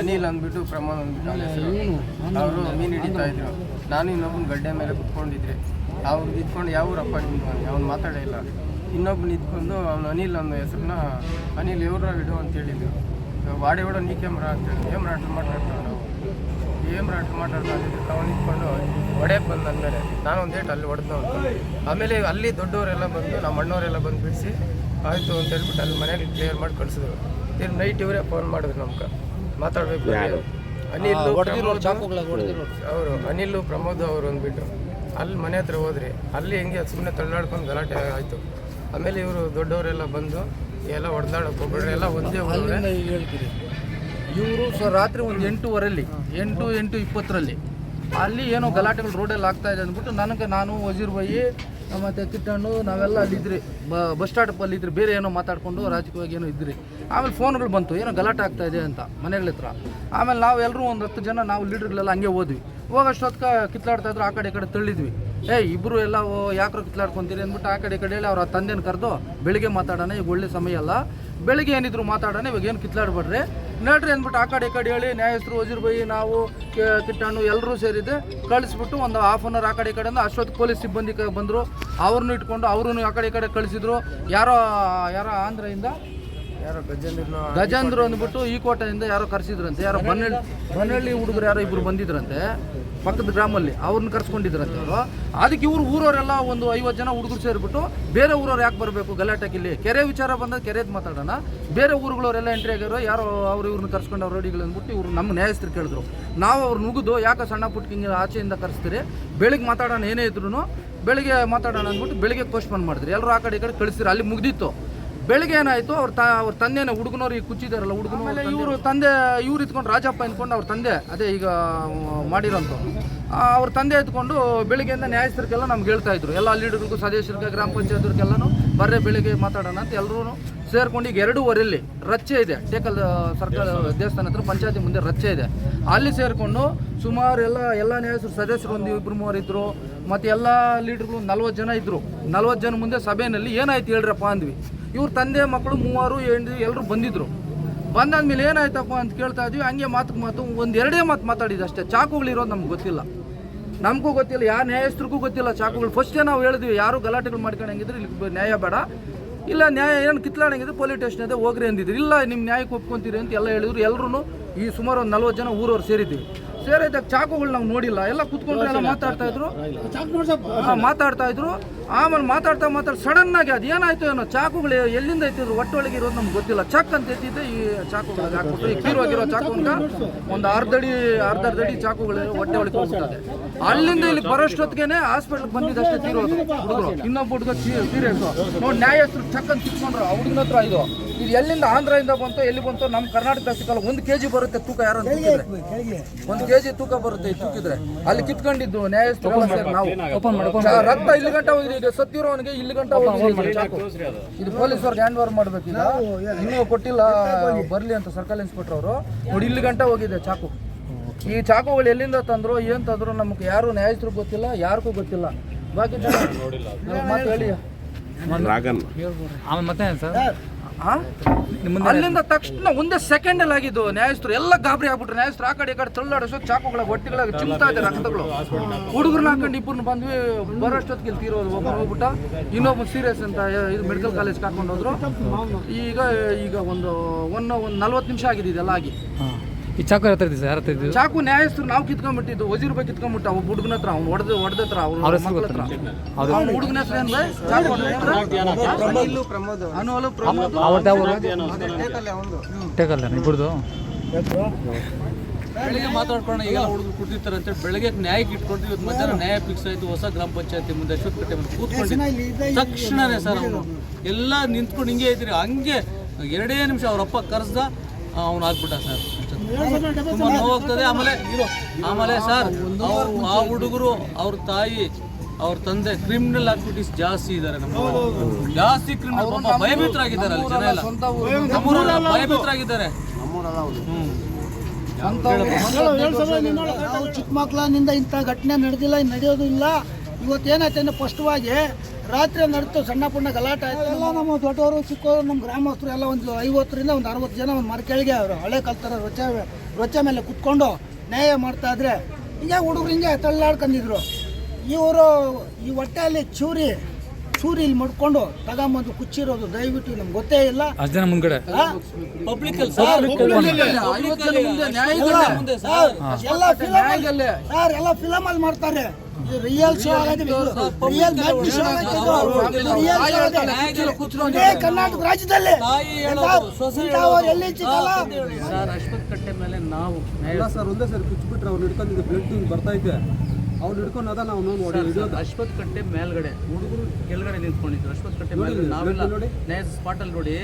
ಅನಿಲ್ ಅಂದ್ಬಿಟ್ಟು ಪ್ರಮೋದ್ ಅಂದ್ಬಿಟ್ಟು ಅವ್ನ ಹೆಸರು. ಅವರು ಮೀನು ಹಿಡಿತಾ ಇದ್ರು. ನಾನು ಇನ್ನೊಬ್ಬನ ಗಡ್ಡೆ ಮೇಲೆ ಕುತ್ಕೊಂಡಿದ್ರೆ ಅವ್ರು ಇದ್ಕೊಂಡು ಯಾವ ಊರಪ್ಪ ಅವ್ನು ಮಾತಾಡೇ ಇಲ್ಲ. ಇನ್ನೊಬ್ಬನ ಇದ್ಕೊಂಡು ಅವ್ನು ಅನಿಲ್ ಅನ್ನೋ ಹೆಸರನ್ನ ಅನಿಲ್ ಇವ್ರ ಇಡು ಅಂತ ಹೇಳಿದ್ರು. ವಾಡಿ ಒಡ ನೀ ಕ್ಯಾಮ್ರಾ ಅಂತೇಳಿ ಏಮ್ ರಾಟ್ ಮಾತಾಡ್ತಾರೆ ನಾವು. ಏಮ್ ರಾಟ್ ಮಾತಾಡ್ತಾ ಇದ್ದಿದ್ದು ಅವನು ಇಟ್ಕೊಂಡು ಹೊಡೆಯಕ್ಕೆ ಬಂದ ಅಂದಮೇಲೆ ನಾನು ಒಂದು ಏಟ್ ಅಲ್ಲಿ ಹೊಡೆದು ಆಮೇಲೆ ಅಲ್ಲಿ ದೊಡ್ಡವರೆಲ್ಲ ಬಂದು ನಮ್ಮ ಅಣ್ಣವರೆಲ್ಲ ಬಂದು ಬಿಡಿಸಿ ಆಯಿತು ಅಂತ ಹೇಳ್ಬಿಟ್ಟು ಅಲ್ಲಿ ಮನೇಲಿ ಕ್ಲಿಯರ್ ಮಾಡಿ ಕಳಿಸಿದ್ರು. ತಿರ್ಗಿ ನೈಟ್ ಇವರೇ ಫೋನ್ ಮಾಡಿದ್ರು ನಮ್ಗೆ. ಮಾತಾಡಬೇಕು ಅನಿಲ್ ಅವರು ಅನಿಲ್ ಪ್ರಮೋದ್ ಅವರು ಅಂದ್ಬಿಟ್ಟು ಅಲ್ಲಿ ಮನೆ ಹತ್ರ ಹೋದ್ರಿ. ಅಲ್ಲಿ ಹೆಂಗೆ ಸುಮ್ಮನೆ ತಳ್ಳಾಡ್ಕೊಂಡು ಗಲಾಟೆ ಆಯಿತು. ಆಮೇಲೆ ಇವರು ದೊಡ್ಡವರೆಲ್ಲ ಬಂದು ಎಲ್ಲ ಹೊಡೆದಾಡಕ್ಕೆ ಹೋಗ್ಬಿಡ್ರಿ ಎಲ್ಲ ಒಂದೇ. ಹೇಳ್ತೀರಿ ಇವರು ಸೊ ರಾತ್ರಿ ಒಂದು ಎಂಟೂವರೆಲ್ಲಿ ಎಂಟು ಎಂಟು ಇಪ್ಪತ್ತರಲ್ಲಿ ಅಲ್ಲಿ ಏನೋ ಗಲಾಟೆಗಳು ರೋಡಲ್ಲಿ ಆಗ್ತಾ ಇದೆ ಅಂದ್ಬಿಟ್ಟು ನನಗೆ ನಾನು ವಜೀರ್ ಬೈ ಮತ್ತು ಕಿಟ್ಟಣ್ಣು ನಾವೆಲ್ಲ ಅಲ್ಲಿದ್ರಿ ಬಸ್ ಬಸ್ ಸ್ಟಾಪಲ್ಲಿ ಇದ್ರಿ ಬೇರೆ ಏನೋ ಮಾತಾಡ್ಕೊಂಡು ರಾಜಕೀಯವಾಗಿ ಏನೋ ಇದ್ರಿ. ಆಮೇಲೆ ಫೋನ್ಗಳು ಬಂತು, ಏನೋ ಗಲಾಟೆ ಆಗ್ತಾ ಇದೆ ಅಂತ ಮನೆಗಳ ಹತ್ರ. ಆಮೇಲೆ ನಾವು ಎಲ್ಲರೂ ಒಂದು ಹತ್ತು ಜನ, ನಾವು ಲೀಡರ್ಗಳೆಲ್ಲ ಹಂಗೆ ಹೋದ್ವಿ. ಹೋಗೋಷ್ಟೊತ್ಕ ಕಿತ್ಲಾಡ್ತಾ ಇದ್ರು, ಆ ಕಡೆ ಕಡೆ ತಳ್ಳಿದ್ವಿ. ಏ ಇಬ್ಬರು ಎಲ್ಲ ಯಾಕ್ರು ಕಿತ್ಲಾಡ್ಕೊಂತೀರಿ ಅಂದ್ಬಿಟ್ಟು ಆ ಕಡೆ ಕಡೆ ಹೇಳಿ ಅವ್ರ ತಂದೆನ ಕರೆದು ಬೆಳಿಗ್ಗೆ ಮಾತಾಡೋಣ, ಈಗ ಒಳ್ಳೆ ಸಮಯ ಅಲ್ಲ. ಬೆಳಿಗ್ಗೆ ಏನಿದ್ರು ಮಾತಾಡೋಣ, ಇವಾಗ ಏನು ಕಿತ್ಲಾಡ್ಬೇಡ್ರಿ? ನಡ್ರಿ ಅಂದ್ಬಿಟ್ಟು ಆ ಕಡೆ ಈ ಕಡೆ ಹೇಳಿ ನ್ಯಾಯಸ್ಥರು ವಜೀರ್ ಬೈ ನಾವು ಕಿಟ್ಟಣ್ಣು ಎಲ್ಲರೂ ಸೇರಿದ್ದೆ ಕಳಿಸ್ಬಿಟ್ಟು ಒಂದು ಹಾಫ್ ಅನ್ ಅವರ್ ಆ ಕಡೆ ಈ ಕಡೆಯಿಂದ ಅಷ್ಟೊತ್ತು ಪೊಲೀಸ್ ಸಿಬ್ಬಂದಿ ಬಂದರು. ಅವ್ರನ್ನೂ ಇಟ್ಕೊಂಡು ಅವ್ರನ್ನೂ ಆ ಕಡೆ ಈ ಕಡೆ ಕಳಿಸಿದ್ರು. ಯಾರೋ ಯಾರೋ ಆಂಧ್ರದಿಂದ ಗಜೇಂದ್ರ ಅಂದ್ಬಿಟ್ಟು ಈ ಕೋಟೆಯಿಂದ ಯಾರೋ ಕರೆಸಿದ್ರಂತೆ ಯಾರೋ ಬನ್ನಳ್ಳಿ ಬನ್ನಳ್ಳಿ ಹುಡುಗರು ಯಾರೋ ಇಬ್ರು ಬಂದಿದ್ರಂತೆ ಪಕ್ಕದ ಗ್ರಾಮಲ್ಲಿ ಅವ್ರನ್ನ ಕರ್ಸ್ಕೊಂಡಿದ್ರಂತೆ ಅವರು. ಅದಕ್ಕೆ ಇವ್ರು ಊರವರೆಲ್ಲ ಒಂದು ಐವತ್ತು ಜನ ಹುಡುಗರು ಸೇರಿಬಿಟ್ಟು ಬೇರೆ ಊರವ್ರು ಯಾಕೆ ಬರಬೇಕು ಗಲಾಟೆಗೆ ಇಲ್ಲಿ? ಕೆರೆ ವಿಚಾರ ಬಂದಾಗ ಕೆರೆದು ಮಾತಾಡೋಣ. ಬೇರೆ ಊರುಗಳವರೆಲ್ಲ ಎಂಟ್ರಿ ಆಗ್ಯಾರೋ ಯಾರೋ ಅವ್ರು ಇವ್ರನ್ನ ಕರ್ಸ್ಕೊಂಡು ಅವ್ರು ರೆಡಿಗಳು ಅಂದ್ಬಿಟ್ಟು ಇವ್ರು ನಮ್ಮ ನ್ಯಾಯಸ್ಥರು ಕೇಳಿದ್ರು. ನಾವು ಅವ್ರು ನುಗ್ದು ಯಾಕೆ ಸಣ್ಣ ಪುಟ್ಟ ಹಿಂಗೆ ಆಚೆಯಿಂದ ಕರೆಸ್ತೀರಿ? ಬೆಳಿಗ್ಗೆ ಮಾತಾಡೋಣ ಏನೇ ಇದ್ರು ಬೆಳಿಗ್ಗೆ ಮಾತಾಡೋಣ ಅಂದ್ಬಿಟ್ಟು ಬೆಳಿಗ್ಗೆ ಪೋಸ್ಟ್ಪೋನ್ ಮಾಡಿದ್ರಿ. ಎಲ್ಲರೂ ಆ ಕಡೆ ಈ ಕಡೆ ಕಳಿಸ್ತೀರಿ. ಅಲ್ಲಿ ಮುಗ್ದಿತ್ತು. ಬೆಳಿಗ್ಗೆ ಏನಾಯ್ತು ಅವ್ರ ತ ಅವ್ರ ತಂದೆನ ಹುಡುಗನವ್ರು ಈಗ ಕುಚ್ಚಿದಾರಲ್ಲ ಹುಡುಗನ ಇವರು ತಂದೆ ಇವ್ರು ಇದ್ಕೊಂಡು ರಾಜಪ್ಪ ಅಂದ್ಕೊಂಡು ಅವ್ರ ತಂದೆ ಅದೇ ಈಗ ಮಾಡಿರೋಂಥ ಅವ್ರ ತಂದೆ ಎತ್ಕೊಂಡು ಬೆಳಿಗ್ಗೆಯಿಂದ ನ್ಯಾಯಸ್ಥರಿಗೆಲ್ಲ ನಮ್ಗೆ ಹೇಳ್ತಾ ಇದ್ರು. ಎಲ್ಲ ಲೀಡರ್ಗೂ ಸದಸ್ಯರಿಗೆ ಗ್ರಾಮ ಪಂಚಾಯತ್ರಿಗೆಲ್ಲನೂ ಬರ್ರೆ ಬೆಳಿಗ್ಗೆ ಮಾತಾಡೋಣ ಅಂತ ಎಲ್ಲರೂ ಸೇರ್ಕೊಂಡು ಈಗ ಎರಡೂವರೆಯಲ್ಲಿ ರಚ್ಚೆ ಇದೆ. ಟೇಕಲ್ ಸರ್ಕಾರ ದೇವಸ್ಥಾನ. ಹತ್ರ ಪಂಚಾಯತಿ ಮುಂದೆ ರಚ್ಚೆ ಇದೆ. ಅಲ್ಲಿ ಸೇರಿಕೊಂಡು ಸುಮಾರು ಎಲ್ಲ ಎಲ್ಲ ನ್ಯಾಯಸ್ಥರು ಸದಸ್ಯರು ಒಂದು ಇಬ್ಬರು ಮೂವರು ಇದ್ರು ಮತ್ತು ಎಲ್ಲ ಲೀಡರ್ಗಳು ನಲ್ವತ್ತು ಜನ ಇದ್ದರು ನಲ್ವತ್ತು ಜನ ಮುಂದೆ ಸಭೆಯಲ್ಲಿ ಏನಾಯ್ತು ಹೇಳ್ರಪ್ಪ ಅಂದ್ವಿ. ಇವ್ರ ತಂದೆ ಮಕ್ಕಳು ಮೂವರು ಎಂಟು ಎಲ್ಲರೂ ಬಂದಿದ್ರು. ಬಂದಾದ್ಮೇಲೆ ಏನಾಯ್ತಪ್ಪ ಅಂತ ಕೇಳ್ತಾ ಇದ್ವಿ. ಹಂಗೆ ಮಾತು ಮಾತು ಒಂದೆರಡೇ ಎರಡೇ ಮಾತು ಮಾತಾಡಿದ್ದು ಅಷ್ಟೇ. ಚಾಕುಗಳಿರೋದು ನಮ್ಗೆ ಗೊತ್ತಿಲ್ಲ. ನಮಗೂ ಗೊತ್ತಿಲ್ಲ. ಯಾವ ನ್ಯಾಯಸ್ಥರಿಗೂ ಗೊತ್ತಿಲ್ಲ ಚಾಕುಗಳು. ಫಸ್ಟೇ ನಾವು ಹೇಳಿದ್ವಿ ಯಾರು ಗಲಾಟೆಗಳು ಮಾಡ್ಕೊಂಡಂಗಿದ್ರೆ ಇಲ್ಲಿ ನ್ಯಾಯ ಬೇಡ. ಇಲ್ಲ ನ್ಯಾಯ ಏನು ಕಿತ್ಲಾಡಂಗಿದ್ರೆ ಪೊಲೀಸ್ ಸ್ಟೇಷನ್ ಅದೇ ಹೋಗ್ರಿ ಅಂದಿದ್ರು. ಇಲ್ಲ ನಿಮ್ಮ ನ್ಯಾಯಕ್ಕೆ ಒಪ್ಕೊಂತೀರಿ ಅಂತ ಎಲ್ಲ ಹೇಳಿದ್ರು. ಎಲ್ಲರೂ ಈ ಸುಮಾರು ಒಂದು ನಲ್ವತ್ತು ಜನ ಊರವ್ರು ಸೇರಿದ್ವಿ. ಸೇರಿದಾಗ ಚಾಕುಗಳು ನಾವು ನೋಡಿಲ್ಲ. ಎಲ್ಲ ಕುತ್ಕೊಂಡ್ರೆ ಎಲ್ಲ ಮಾತಾಡ್ತಾ ಇದ್ರು. ಹಾ, ಮಾತಾಡ್ತಾ ಇದ್ರು. ಆಮೇಲೆ ಮಾತಾಡ್ತಾ ಮಾತಾಡ್ತಾ ಸಡನ್ ಆಗಿ ಅದು ಏನಾಯ್ತು ಏನೋ ಚಾಕುಗಳು ಎಲ್ಲಿಂದ ಐತಿದ್ರು ಒಟ್ಟೊಳಗೆ ಇರೋದು ನಮ್ಗೆ ಗೊತ್ತಿಲ್ಲ. ಚಕ್ ಅಂತ ಎತ್ತಿದ್ದೆ ಈ ಚಾಕುಗಳು ಹಾಕ್ಬಿಟ್ಟು ಈ ತೀರೋಗಿರೋ ಚಾಕು ಅಂತ ಒಂದು ಅರ್ಧಡಿ ಅರ್ಧ ಅರ್ಧಡಿ ಚಾಕುಗಳು ಹೊಟ್ಟೆ ಒಳಗೆ ಹೋಗ್ತದೆ ಅಲ್ಲಿಂದ ಇಲ್ಲಿ ಬರೋಷ್ಟೊತ್ತಿಗೆ ಹಾಸ್ಪಿಟ್ಲ್ ಬಂದಿದ್ದಷ್ಟೇ ತೀರೋದು ಹುಡುಗರು ಇನ್ನೊಬ್ಬ ಹುಡುಗ ಸೀರಿಯಸ್ ನೋಡಿ ನ್ಯಾಯಸ್ಥರು ಚಕ್ ಅಂತ ಕಿತ್ಕೊಂಡ್ರು ಅವ್ರಿಗಿನ ಹತ್ರ ಇದು. ಇದು ಎಲ್ಲಿಂದ ಆಂಧ್ರದಿಂದ ಬಂತು ಎಲ್ಲಿ ಬಂತು ನಮ್ಮ ಕರ್ನಾಟಕ ಸಿಕ್ಕಲ್ಲ ಒಂದು ಕೆಜಿ ಬರುತ್ತೆ ತೂಕ ಯಾರು ಅಂತ ಒಂದು ಕೆಜಿ ತೂಕ ಬರುತ್ತೆ ತೂಕಿದ್ರೆ. ಅಲ್ಲಿ ಕಿತ್ಕೊಂಡಿದ್ದು ನ್ಯಾಯಸ್ಥರು ನಾವು. ರಕ್ತ ಇಲ್ಲಿ ಗಂಟ ಹೋಗಿದೆ. ಈಗ ಸತ್ತಿರೋನಿಗೆ ಇಲ್ಲಿ ಗಂಟ. ಇದು ಪೊಲೀಸವ್ರಿಗೆ ಹ್ಯಾಂಡ್ ಓವರ್ ಮಾಡಬೇಕಿಲ್ಲ ಇನ್ನೂ ಕೊಟ್ಟಿಲ್ಲ ಬರ್ಲಿ ಅಂತ ಸರ್ಕಲ್ ಇನ್ಸ್ಪೆಕ್ಟರ್ ಅವರು. ನೋಡಿ ಇಲ್ಲಿ ಗಂಟ ಹೋಗಿದೆ ಚಾಕು. ಈ ಚಾಕುಗಳು ಎಲ್ಲಿಂದ ತಂದ್ರು ಏನ್ ತಂದ್ರು ನಮ್ಗೆ ಯಾರು ನ್ಯಾಯಸ್ಥರು ಗೊತ್ತಿಲ್ಲ ಯಾರಿಗೂ ಗೊತ್ತಿಲ್ಲ. ಬಾಕಿ ಜನ ನಾವ್ ಮಾತ್ ಹೇಳಿ. ಮತ್ತೆ ಸರ್? ಅಲ್ಲಿಂದ ತಕ್ಷಣ ಒಂದೇ ಸೆಕೆಂಡ್ ಅಲ್ಲಿ ಆಗಿದ್ದು ನ್ಯಾಯಸ್ಥರು ಎಲ್ಲ ಗಾಬರಿ ಆಗ್ಬಿಟ್ರು. ನ್ಯಾಯಸ್ಥರು ಆ ಕಡೆ ಈ ಕಡೆ ತಳ್ಳಾಡಿಸೋ ಚಾಕುಗಳ ಹೊಟ್ಟೆಗಳ ಚಿಮ್ತಾ ಇದೆ ರಕ್ತಗಳು. ಹುಡುಗರನ್ನ ಹಾಕೊಂಡು ಇಬ್ಬರನ್ನ ಬಂದ್ವಿ. ಬರೋಷ್ಟೊತ್ತಿಗೆ ಇಲ್ಲಿ ತೀರೋದು ಒಬ್ಬ ಹೋಗ್ಬಿಟ್ಟ. ಇನ್ನೊಬ್ಬ ಸೀರಿಯಸ್ ಅಂತ ಇದು ಮೆಡಿಕಲ್ ಕಾಲೇಜ್ ಕರ್ಕೊಂಡು ಹೋದ್ರು. ಈಗ ಈಗ ಒಂದು ಒನ್ ಒಂದು ನಲ್ವತ್ತು ನಿಮಿಷ ಆಗಿದೆ ಇದೆಲ್ಲ ಆಗಿ. ಈ ಚಾಕು ಯಾರ ಹತ್ರ ಇದೆ ಸರ್? ಯಾರ ಹತ್ರ ಇದ್ದು ಚಾಕು ನ್ಯಾಯಸ್ಥರು ನಾವು ಕಿತ್ಕೊಂಡ್ಬಿಟ್ಟಿದ್ದು. ವಜೀರ್ ಬಗ್ಗೆ ಕಿತ್ಕೊಂಡ್ಬಿಟ್ಟು ಅವ್ನು ಹುಡುಗನ ಹತ್ರ ಅವ್ನು ಹೊಡೆದ ಹೊಡೆದತ್ರ ಅವ್ರ ಮಕ್ಕಳ ಹತ್ರ. ಅವ್ನ ಹುಡುಗನ ಹತ್ರ ಏನ್ ಅನುವಲು ಪ್ರಮೋದ್? ಅದೇ ಟೇಕಲ್ಲೇ ಇಬ್ಬರದು ಬೆಳಿಗ್ಗೆ ಮಾತಾಡ್ಕೊಂಡು ಈಗ ಹುಡುಗರು ಕೊಟ್ಟಿರ್ತಾರೆ ಅಂತ ಬೆಳಗ್ಗೆ ನ್ಯಾಯಕ್ಕೆ ಇಟ್ಕೊಂಡು ಇವತ್ತು ಮಧ್ಯಾಹ್ನ ನ್ಯಾಯ ಫಿಕ್ಸ್ ಆಯ್ತು. ಹೊಸ ಗ್ರಾಮ ಪಂಚಾಯತಿ ಮುಂದೆ ಅಶ್ವತ್ಕಟ್ಟೆ ಮುಂದೆ ಕೂತ್ಕೊಂಡು ತಕ್ಷಣನೇ ಸರ್ ಅವನು ಎಲ್ಲ ನಿಂತ್ಕೊಂಡು ಹಿಂಗೆ ಇದ್ರಿ. ಹಂಗೆ ಎರಡೇ ನಿಮಿಷ ಅವ್ರ ಅಪ್ಪ ಕರೆಸ್ದ ಅವನು ಆಗ್ಬಿಟ್ಟ ಸರ್. ತುಂಬಾ ನೋವಾಗ್ತದೆ ಆಮೇಲೆ ಆಮೇಲೆ ಸರ್ ಅವ್ರು ಆ ಹುಡುಗರು ಅವ್ರ ತಾಯಿ ಅವ್ರ ತಂದೆ ಕ್ರಿಮಿನಲ್ ಆಕ್ಟಿವಿಟೀಸ್ ಜಾಸ್ತಿ ಇದ್ದಾರೆ ನಮ್ಮ ಜಾಸ್ತಿ ಕ್ರಿಮಿನಲ್ ಪಾಪ ಭಯಭೀತರಾಗಿದ್ದಾರೆ ಅಲ್ಲಿ ಜನ ಎಲ್ಲ. ನಮ್ಮೂರಲ್ಲ ಭಯಭೀತರಾಗಿದ್ದಾರೆ. ಚಿಕ್ಕ ಮಕ್ಕಳಿಂದ ಇಂಥ ಘಟನೆ ನಡೆದಿಲ್ಲ ನಡೆಯೋದು ಇಲ್ಲ. ಇವತ್ತು ಏನಾಯ್ತು ಅಂದ್ರೆ ಸ್ಪಷ್ಟವಾಗಿ ರಾತ್ರಿ ನಡ್ತು ಸಣ್ಣ ಪುಣ್ಣ ಗಲಾಟೆ ಆಯ್ತು ಎಲ್ಲ ನಮ್ಮ ದೊಡ್ಡವರು ಚಿಕ್ಕವರು ನಮ್ಮ ಗ್ರಾಮಸ್ಥರು ಎಲ್ಲ ಒಂದು ಐವತ್ತರಿಂದ ಒಂದು ಅರವತ್ತು ಜನ ಒಂದು ಮರಕೆಳಿಗೆ ಅವರು. ಹಳೆ ಕಲ್ತರ ರೊಚ್ಚ ರೊಚ್ಚ ಮೇಲೆ ಕುತ್ಕೊಂಡು ನ್ಯಾಯ ಮಾಡ್ತಾ ಇದ್ರೆ ಹಿಂಗೆ ಹುಡುಗರು ಹಿಂಗೆ ತಳ್ಳಾಡ್ಕೊಂಡಿದ್ರು ಇವರು ಈ ಹೊಟ್ಟೆಯಲ್ಲಿ ಚೂರಿ ಚೂರಿ ಇಲ್ಲಿ ಮಡ್ಕೊಂಡು ತಗೊಂಬಂದು ಕುಚ್ಚಿರೋದು ದಯವಿಟ್ಟು ನಮ್ಗೆ ಗೊತ್ತೇ ಇಲ್ಲ. ಜನ ಮುಂದ್ಗಡೆ. ಸರ್ ಎಲ್ಲ ಫಿಲಮ್ ಅಲ್ಲಿ ಮಾಡ್ತಾರೆ. ರಿಯಲ್ ಶೋ ಆಗದೆ ರಿಯಲ್ ಮ್ಯಾಚ್ ಶೋ ಇಡೀ ಕರ್ನಾಟಕ ರಾಜ್ಯದಲ್ಲಿ. ಎಲ್ಲಿ ಸರ್ ಅಶ್ವತ್ ಕಟ್ಟೆ ಮೇಲೆ ನಾವು ನ್ಯಾಯ ಸರ್ ಒಂದೇ ಸರ್ ಕುಚ್ಬಿಟ್ರೆ ಅವ್ರು ಹಿಡ್ಕೊಂಡಿದ್ದು ಬ್ಲಡ್ ಬರ್ತಾ ಇದ್ದೆ ಅವ್ನು ಹಿಡ್ಕೊಂಡು ನಾವು ನೋಡಿ ಸರ್, ಅಶ್ವತ್ ಕಟ್ಟೆ ಮೇಲ್ಗಡೆ. ಹುಡುಗರು? ಕೆಳಗಡೆ ನಿಂತ್ಕೊಂಡಿದ್ರು. ಅಶ್ವತ್ ಕಟ್ಟೆ ಮೇಲ್ಗಡೆ. ನಾವೆಲ್ಲ ನ್ಯಾಯ ಸ್ಪಾಟಲ್ಲಿ ನೋಡಿ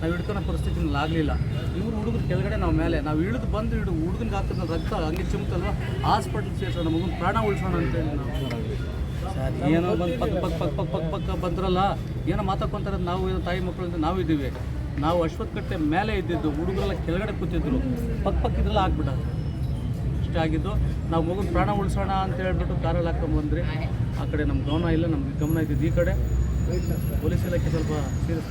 ನಾವು ಹಿಡ್ಕೊಳೋ ಪರಿಸ್ಥಿತಿ ಆಗಲಿಲ್ಲ. ಇವ್ರು ಹುಡುಗರು ಕೆಳಗಡೆ ನಾವು ಮೇಲೆ. ನಾವು ಇಳಿದು ಬಂದು ಹಿಡಿದು ಹುಡುಗನಿಗೆ ಹಾಕಿದ್ರೆ ರಕ್ತ ಹಂಗೆ ಚಿಮ್ತಲ್ವ? ಹಾಸ್ಪಿಟಲ್ ಸೇರ್ಸೋಣ ಮಗನ ಪ್ರಾಣ ಉಳಿಸೋಣ ಅಂತೇಳಿ ನಾವು ಏನೋ ಬಂದು ಪಕ್ಕ ಪಕ್ಕ ಪಕ್ಕ ಪಕ್ಕ ಪಕ್ಕ ಪಕ್ಕ ಬಂದ್ರಲ್ಲ ಏನೋ ಮಾತಾಡ್ಕೊಂತಾರೆ ನಾವು ಏನೋ ತಾಯಿ ಮಕ್ಕಳು ಅಂತ ನಾವು ಇದ್ದೀವಿ. ನಾವು ಅಶ್ವತ್ ಕಟ್ಟೆ ಮೇಲೆ ಇದ್ದಿದ್ದು ಹುಡುಗರೆಲ್ಲ ಕೆಳಗಡೆ ಕೂತಿದ್ರು. ಪಕ್ಕ ಪಕ್ಕ ಇದ್ರಲ್ಲ ಆಗ್ಬಿಟ್ಟ ಅಷ್ಟೇ ಆಗಿದ್ದು, ನಾವು ಮಗು ಪ್ರಾಣ ಉಳಿಸೋಣ ಅಂತ ಹೇಳ್ಬಿಟ್ಟು ಕಾರಲ್ಲಿ ಬಂದ್ರಿ ಆ ಕಡೆ ನಮ್ಮ ಗಮನ ಇಲ್ಲ, ನಮಗೆ ಗಮನ ಇದ್ದಿದ್ದು ಈ ಕಡೆ. ಪೊಲೀಸ್ ಇಲಾಖೆ ಸ್ವಲ್ಪ ಸೀರಿಯಸ್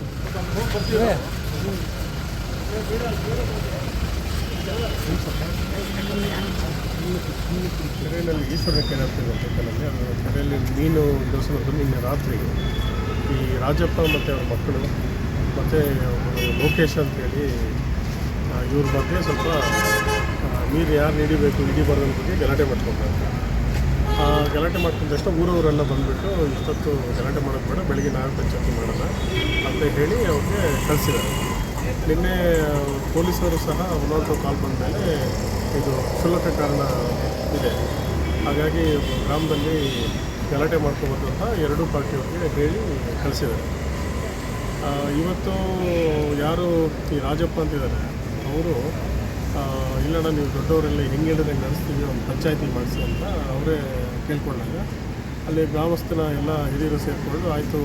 ಕೆರೆಯಲ್ಲಿ ಈಶ್ವರ ಕೆರೆ ಅದು ಕೆರೆಯಲ್ಲಿ ಮೀನು ದೋಸನದ್ದು ನಿನ್ನೆ ರಾತ್ರಿ ಈ ರಾಜಪ್ಪ ಮತ್ತು ಅವ್ರ ಮಕ್ಕಳು ಮತ್ತು ಲೋಕೇಶ್ ಅಂತೇಳಿ ಇವ್ರ ಬಗ್ಗೆ ಸ್ವಲ್ಪ ನೀರು ಯಾರು ಹಿಡಿಬೇಕು ಹಿಡಿಬಾರ್ದು ಅಂತ ಬಗ್ಗೆ ಗಲಾಟೆ ಮಾಡ್ಕೊಂಡ್ರೆ ಆ ಗಲಾಟೆ ಮಾಡ್ಕೊಂಡಷ್ಟ ಊರವರೆಲ್ಲ ಬಂದುಬಿಟ್ಟು ಇಷ್ಟೊತ್ತು ಗಲಾಟೆ ಮಾಡೋದು ಬೇಡ, ಬೆಳಗ್ಗೆ ನಾಲ್ಕು ಪಂಚಾಯತಿ ಮಾಡೋಣ ಅಂತ ಹೇಳಿ ಅವ್ರಿಗೆ ಕಳಿಸಿದ್ದಾರೆ. ನಿನ್ನೆ, ಪೊಲೀಸರು ಸಹ ಒಂದೊಂದು ಕಾಲ್ ಬಂದ ಮೇಲೆ ಇದು ಕ್ಷುಲ್ಲಕ ಕಾರಣ ಇದೆ. ಹಾಗಾಗಿ ಗ್ರಾಮದಲ್ಲಿ ಗಲಾಟೆ ಮಾಡ್ಕೋಬೋದು ಅಂತ ಎರಡೂ ಪಾರ್ಟಿಯವ್ರಿಗೆ ಹೇಳಿ ಕಳಿಸಿದ್ದಾರೆ. ಇವತ್ತು ಯಾರು ಈ ರಾಜಪ್ಪ ಅಂತಿದ್ದಾರೆ, ಅವರು ಇಲ್ಲಣ್ಣ ನೀವು ದೊಡ್ಡವರೆಲ್ಲ ಹೆಂಗೆ ಹೇಳಿದ್ರೆ ನಡೆಸ್ತೀವಿ ಒಂದು ಪಂಚಾಯತಿ ಮಾಡಿಸಿ ಅಂತ ಅವರೇ ಕೇಳ್ಕೊಂಡಾಗ, ಅಲ್ಲಿ ಗ್ರಾಮಸ್ಥನ ಎಲ್ಲ ಹಿರಿಯರು ಸೇರಿಕೊಂಡು ಆಯಿತು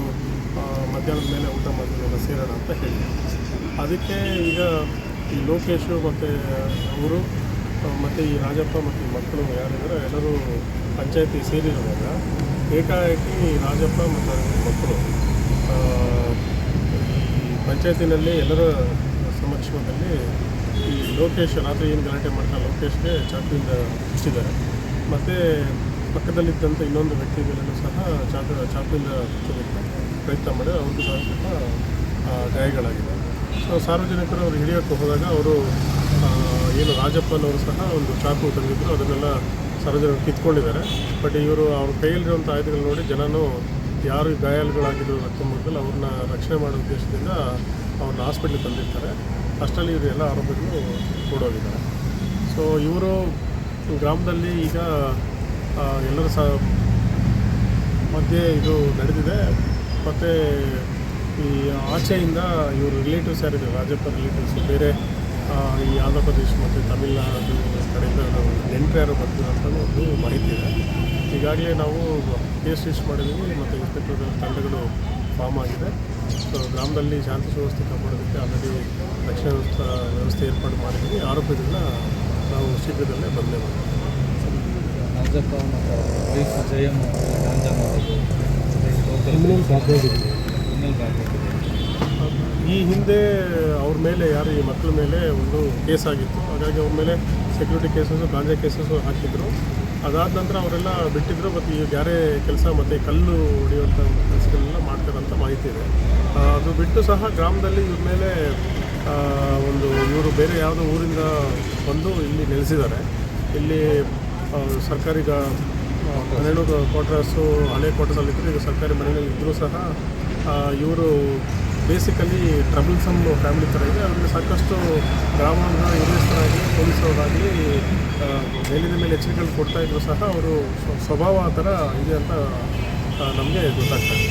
ಮಧ್ಯಾಹ್ನದ ಮೇಲೆ ಊಟ ಮಾಡ್ತೀವಿ ಸೇರೋಣ ಅಂತ ಹೇಳಿ ಅದಕ್ಕೆ ಈಗ ಈ ಲೋಕೇಶು ಮತ್ತು ಅವರು ಮತ್ತು ಈ ರಾಜಪ್ಪ ಮತ್ತು ಈ ಮಕ್ಕಳು ಯಾರಿದ್ದಾರೆ, ಎಲ್ಲರೂ ಪಂಚಾಯತಿ ಸೇರಿರುವಾಗ ಏಕಾಏಕಿ ರಾಜಪ್ಪ ಮತ್ತು ಮಕ್ಕಳು ಈ ಪಂಚಾಯತಿನಲ್ಲಿ ಎಲ್ಲರ ಸಮಕ್ಷಮದಲ್ಲಿ ಈ ಲೋಕೇಶ್ ರಾತ್ರಿ ಏನು ಗಲಾಟೆ ಮಾಡ್ತಾ ಲೋಕೇಶ್ಗೆ ಚಾಕುವಿಂದ ಹಚ್ಚಿದ್ದಾರೆ ಮತ್ತು ಪಕ್ಕದಲ್ಲಿದ್ದಂಥ ಇನ್ನೊಂದು ವ್ಯಕ್ತಿ ಮೇಲೂ ಸಹ ಚಾಕು, ಚಾಕುವಿಂದ ಹಚ್ಚೋದಕ್ಕೆ ಪ್ರಯತ್ನ ಮಾಡಿ ಅವ್ರಿಗೂ ಸಹ ಸ್ವಲ್ಪ ಗಾಯಗಳಾಗಿದೆ ಸೊ ಸಾರ್ವಜನಿಕರು ಅವ್ರು ಹಿಡಿಯೋಕ್ಕೆ ಹೋದಾಗ ಅವರು ಏನು ರಾಜಪ್ಪನವರು ಸಹ ಒಂದು ಚಾಕು ತಂದಿದ್ದರು ಅದನ್ನೆಲ್ಲ ಸಾರ್ವಜನಿಕರು ಕಿತ್ಕೊಂಡಿದ್ದಾರೆ. ಬಟ್ ಇವರು ಅವ್ರ ಕೈಯಲ್ಲಿರುವಂಥ ಆಯುಧಗಳು ನೋಡಿ ಜನನು ಯಾರು ಗಾಯಾಳುಗಳಾಗಿದ್ದು ರಕ್ತಮೂಲದಲ್ಲಿ ಅವ್ರನ್ನ ರಕ್ಷಣೆ ಮಾಡೋ ಉದ್ದೇಶದಿಂದ ಅವ್ರನ್ನ ಹಾಸ್ಪಿಟ್ಲಿಗೆ ತಂದಿರ್ತಾರೆ ಅಷ್ಟರಲ್ಲಿ ಇವರು ಎಲ್ಲ ಆರೋಪಿಗಳು ಓಡೋಗಿದ್ದಾರೆ. ಸೊ ಇವರು ಗ್ರಾಮದಲ್ಲಿ ಈಗ ಎಲ್ಲರೂ ಸಹ ಮಧ್ಯೆ ಇದು ನಡೆದಿದೆ. ಮತ್ತು ಈ ಆಚೆಯಿಂದ ಇವರು ರಿಲೇಟಿವ್ಸ್ ಯಾರಿದೆ ರಾಜಪ್ಪ ರಿಲೇಟಿವ್ಸ್ ಬೇರೆ ಈ ಆಂಧ್ರ ಪ್ರದೇಶ ಮತ್ತು ತಮಿಳ್ನಾಡು ಕಡೆಯಿಂದ ನಾವು ನೆಂಟರು ಯಾರು ಬರ್ತೀವಿ ಅಂತ ಒಂದು ಮಾಹಿತಿ ಇದೆ. ಈಗಾಗಲೇ ನಾವು ಕೇಸ್ ರಿಜಿಸ್ಟರ್ ಮಾಡಿದ್ದೀವಿ ಮತ್ತು ಇನ್ಸ್ಪೆಕ್ಟರ್ ತಂಡಗಳು ಫಾರ್ಮ್ ಆಗಿದೆ. ಸೊ ಗ್ರಾಮದಲ್ಲಿ ಶಾಂತಿ ಸುವ್ಯವಸ್ಥೆ ಕಾಪಾಡೋದಕ್ಕೆ ಆಲ್ರೆಡಿ ರಕ್ಷಣಾ ವ್ಯವಸ್ಥೆ ವ್ಯವಸ್ಥೆ ಏರ್ಪಾಡು ಮಾಡಿದ್ದೀವಿ ಆರೋಪಿಗಳನ್ನ ನಾವು ಶೀಘ್ರದಲ್ಲೇ ಬಂದೇ ಮಾಡ್ತೀವಿ. ರಾಜಪ್ಪ ಮತ್ತು ವೈಫ್ ಜಯಮ್ಮ ಸಾಧ್ಯ ಮಾಡೋದು. ಈ ಹಿಂದೆ ಅವ್ರ ಮೇಲೆ ಯಾರು, ಈ ಮಕ್ಕಳ ಮೇಲೆ ಒಂದು ಕೇಸ್ ಆಗಿತ್ತು. ಹಾಗಾಗಿ ಅವ್ರ ಮೇಲೆ ಸೆಕ್ಯೂರಿಟಿ ಕೇಸಸ್ಸು ಗಾಂಜಾ ಕೇಸಸ್ಸು ಹಾಕಿದ್ರು. ಅದಾದ ನಂತರ ಅವರೆಲ್ಲ ಬಿಟ್ಟಿದ್ರು ಮತ್ತು ಈಗ ಯಾರೇ ಕೆಲಸ ಮತ್ತು ಕಲ್ಲು ಹೊಡೆಯುವಂಥ ಕೆಲಸಗಳೆಲ್ಲ ಮಾಡ್ತಾರಂತ ಮಾಹಿತಿ ಇದೆ. ಅದು ಬಿಟ್ಟು ಸಹ ಗ್ರಾಮದಲ್ಲಿ ಇವ್ರ ಮೇಲೆ ಒಂದು ಇವರು ಬೇರೆ ಯಾವುದೋ ಊರಿಂದ ಬಂದು ಇಲ್ಲಿ ನೆಲೆಸಿದ್ದಾರೆ. ಇಲ್ಲಿ ಸರ್ಕಾರಿ ಹನ್ನೆರಡು ಕ್ವಾರ್ಟರ್ಸು ಹಳೆ ಕ್ವಾರ್ಟರ್ಸಲ್ಲಿದ್ದರು ಈಗ ಸರ್ಕಾರಿ ಮನೆಯಲ್ಲಿ ಇದ್ದರೂ ಸಹ ಇವರು ಬೇಸಿಕಲಿ ಟ್ರಬಲ್ಸಮ್ ಫ್ಯಾಮಿಲಿ ಥರ ಇದೆ. ಅದರಲ್ಲಿ ಸಾಕಷ್ಟು ಗ್ರಾಮದ ಹಿರಿಯಸ್ಥರಾಗಲಿ ಪೊಲೀಸರಾಗಲಿ ಮೇಲಿನ ಮೇಲೆ ಎಚ್ಚರಿಕೆಗಳು ಕೊಡ್ತಾ ಇದ್ರು ಸಹ ಅವರು ಸ್ವ- ಸ್ವಭಾವ ಆ ಥರ ಇದೆ ಅಂತ ನಮಗೆ ಗೊತ್ತಾಗ್ತದೆ